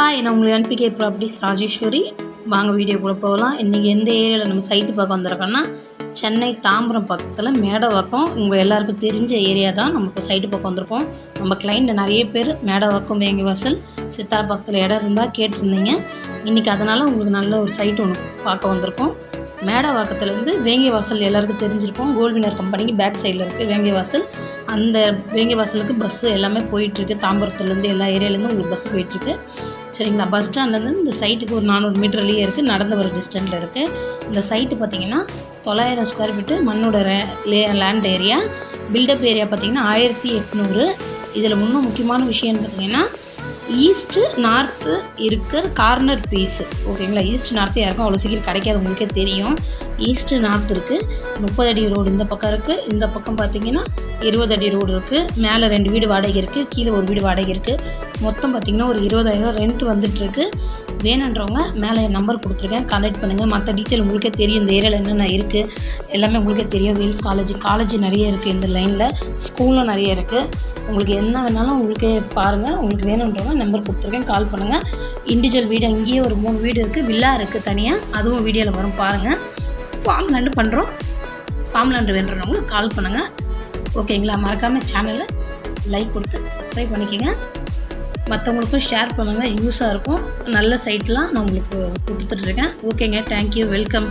Hi நான் உங்களுக்கு NPK properties Rajeswari. வாங்க வீடியோக்குள்ளே போகலாம். இன்றைக்கி எந்த ஏரியாவில் நம்ம சைட்டு பார்க்க வந்திருக்கோன்னா சென்னை தாம்பரம் பக்கத்தில் மேடவாக்கம். உங்கள் எல்லாருக்கும் தெரிஞ்ச ஏரியா தான் நம்ம இப்போ சைட்டு பார்க்க வந்திருக்கோம். நம்ம கிளைண்ட் நிறைய பேர் மேடவாக்கம் வேங்கிவாசல் சித்தார பக்கத்தில் இடம் இருந்தால் கேட்டிருந்தீங்க. இன்றைக்கி அதனால் உங்களுக்கு நல்ல ஒரு சைட்டு ஒன்று பார்க்க வந்திருக்கோம். மேடவாக்கத்துலேருந்து வேங்கிவாசல் எல்லாருக்கும் தெரிஞ்சிருக்கோம். கோல்டினர் கம்பெனிக்கு பேக் சைடில் இருக்குது வேங்கிவாசல் அந்த வேங்கிவாசலுக்கு பஸ்ஸு எல்லாமே போயிட்டுருக்கு. தாம்பரத்துலேருந்து எல்லா ஏரியாலேருந்து உங்களுக்கு பஸ்ஸு போயிட்டுருக்கு. சரிங்களா? பஸ் ஸ்டாண்ட்லேருந்து இந்த சைட்டுக்கு ஒரு நானூறு மீட்டர்லேயே இருக்குது நடந்து வர டிஸ்டன்ஸில் இருக்குது இந்த சைட்டு பார்த்தீங்கன்னா தொள்ளாயிரம் ஸ்கொயர் ஃபீட்டு மண்ணோட லே land area built up area பார்த்தீங்கன்னா ஆயிரத்தி எட்நூறு. இதில் இன்னும் முக்கியமான விஷயம்னு பார்த்தீங்கன்னா ஈஸ்ட்டு நார்த்து இருக்கிற கார்னர் பீஸு. ஓகேங்களா? ஈஸ்ட் நார்த்து யாருக்கும் அவ்வளோ சீக்கிரம் கிடைக்காது. உங்களுக்கே தெரியும். ஈஸ்ட்டு நார்த் இருக்குது முப்பது அடி ரோடு இந்த பக்கம் இருக்குது இந்த பக்கம் பார்த்தீங்கன்னா இருபது அடி ரோடு இருக்குது மேலே ரெண்டு வீடு வாடகை இருக்குது கீழே ஒரு வீடு வாடகை இருக்குது மொத்தம் பார்த்திங்கன்னா ஒரு இருபதாயிரம் ரெண்ட் வந்துட்டுருக்கு வேணுன்றவங்க மேலே என் நம்பர் கொடுத்துருக்கேன். கான்டாக்ட் பண்ணுங்கள் மற்ற டீட்டெயில் உங்களுக்கே தெரியும். இந்த ஏரியாவில் என்னென்ன இருக்குது எல்லாமே உங்களுக்கே தெரியும். வேல்ஸ் காலேஜ் காலேஜ் நிறைய இருக்குது இந்த லைனில் ஸ்கூலும் நிறைய இருக்குது உங்களுக்கு என்ன வேணாலும் உங்களுக்கே பாருங்கள் உங்களுக்கு வேணுன்றவங்க நம்பர் கொடுத்துருக்கேன். கால் பண்ணுங்கள் இண்டிவிஜுவல் வீடு அங்கேயே ஒரு மூணு வீடு இருக்குது வில்லா இருக்குது தனியாக அதுவும் வீடியோவில் வரும். பாருங்கள் ஃபார்ம் லேண்டு பண்ணுறோம் ஃபார்ம் லேண்டு வேண்டுறவங்க கால் பண்ணுங்கள் ஓகேங்களா மறக்காமல் சேனலை லைக் கொடுத்து சப்ஸ்கிரைப் பண்ணிக்கோங்க. மற்றவங்களுக்கும் ஷேர் பண்ணுங்கள் யூஸாக இருக்கும். நல்ல சைட்லாம் நான் உங்களுக்கு கொடுத்துட்ருக்கேன் ஓகேங்க தேங்க்யூ வெல்கம்